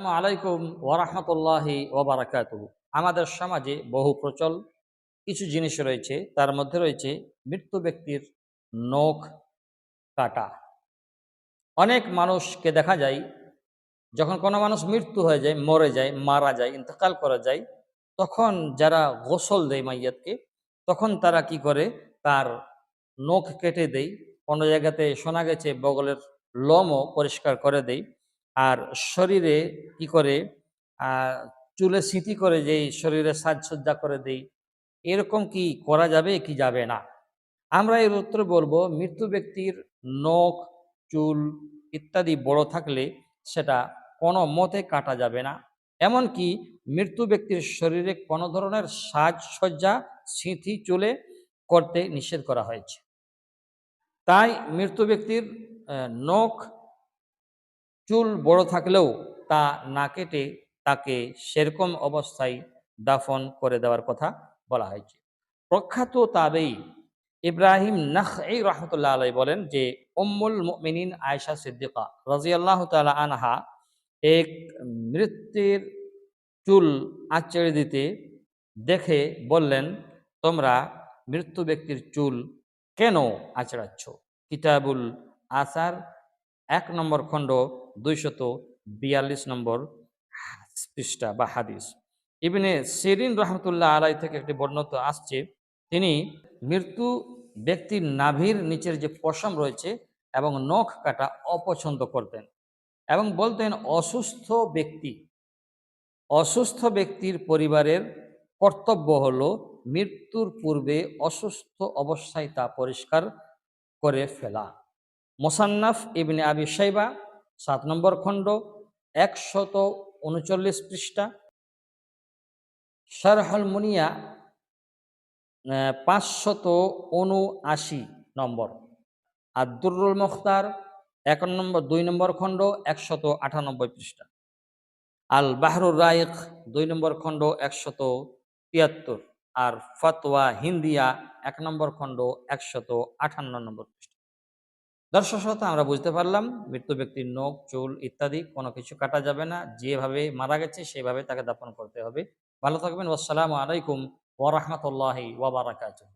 আসসালামু আলাইকুম ওরহমতুল্লাহি ওবরাকাত আমাদের সমাজে বহু প্রচল কিছু জিনিস রয়েছে, তার মধ্যে রয়েছে মৃত্যু ব্যক্তির নখ কাটা। অনেক মানুষকে দেখা যায়, যখন কোনো মানুষ মৃত্যু হয়ে যায়, মরে যায়, মারা যায়, ইন্তকাল করা যায়, তখন যারা গোসল দেয় মাইয়াতকে, তখন তারা কি করে, তার নখ কেটে দেয় কোনো জায়গাতে শোনা গেছে বগলের লোমও পরিষ্কার করে দেয় আর শরীরে কি করে? চুলে স্মৃতি করে যেই শরীরে সাজসজ্জা করে দেই, এরকম কি করা যাবে কি যাবে না? আমরা এর উত্তর বলব, মৃত্যু ব্যক্তির নখ, চুল ইত্যাদি বড় থাকলে সেটা কোনো মতে কাটা যাবে না। এমনকি মৃত্যু ব্যক্তির শরীরে কোনো ধরনের সাজসজ্জা স্মৃতি চুলে করতে নিষেধ করা হয়েছে। তাই মৃত্যু ব্যক্তির নখ চুল বড় থাকলেও তা না কেটে তাকে সেরকম অবস্থায় দাফন করে দেওয়ার কথা বলা হয়েছে। প্রখ্যাত তাবেই ইব্রাহিম নাখ এই রহমতুল্লাহ আলাই বলেন যে, উম্মুল মুমিনিন আয়েশা সিদ্দিকা রাজিয়াল্লাহ তালা আনহা এক মৃত্যুর চুল আঁচড়ে দিতে দেখে বললেন, তোমরা মৃত্যু ব্যক্তির চুল কেন আঁচড়াচ্ছ? কিতাবুল আসার এক নম্বর খণ্ড দুইশত বিয়াল্লিশ নম্বর পৃষ্ঠা বা হাদিস। ইবনে সেরিন রহমতুল্লাহ আলাই থেকে একটি বর্ণত আসছে, তিনি মৃত্যু ব্যক্তির নাভির নিচের যে পশম রয়েছে এবং নখ কাটা অপছন্দ করতেন এবং বলতেন, অসুস্থ ব্যক্তি, অসুস্থ ব্যক্তির পরিবারের কর্তব্য হলো মৃত্যুর পূর্বে অসুস্থ অবস্থায় তা পরিষ্কার করে ফেলা। মোসান্নাফ ইবনে আবি সাইবা সাত নম্বর খণ্ড, একশত উনচল্লিশ পৃষ্ঠা। শারহল মুনিয়া পাঁচশত উনআশি নম্বর। আর দুর্রুল মুখতার, এক নম্বর, দুই নম্বর খণ্ড, একশত আটানব্বই পৃষ্ঠা। আল বাহরুর রায়েক দুই নম্বর খণ্ড, একশত তিয়াত্তর। আর ফতোয়া হিন্দিয়া, এক নম্বর খণ্ড, একশত আটান্ন নম্বর পৃষ্ঠা। দর্শক শ্রোতা, আমরা বুঝতে পারলাম মৃত্যু ব্যক্তির নখ, চুল ইত্যাদি কোনো কিছু কাটা যাবে না। যেভাবে মারা গেছে, সেভাবে তাকে দাপন করতে হবে। ভালো থাকবেন। আসসালামু আলাইকুম ওরহমতুল্লাহি ওবরাকাতুহ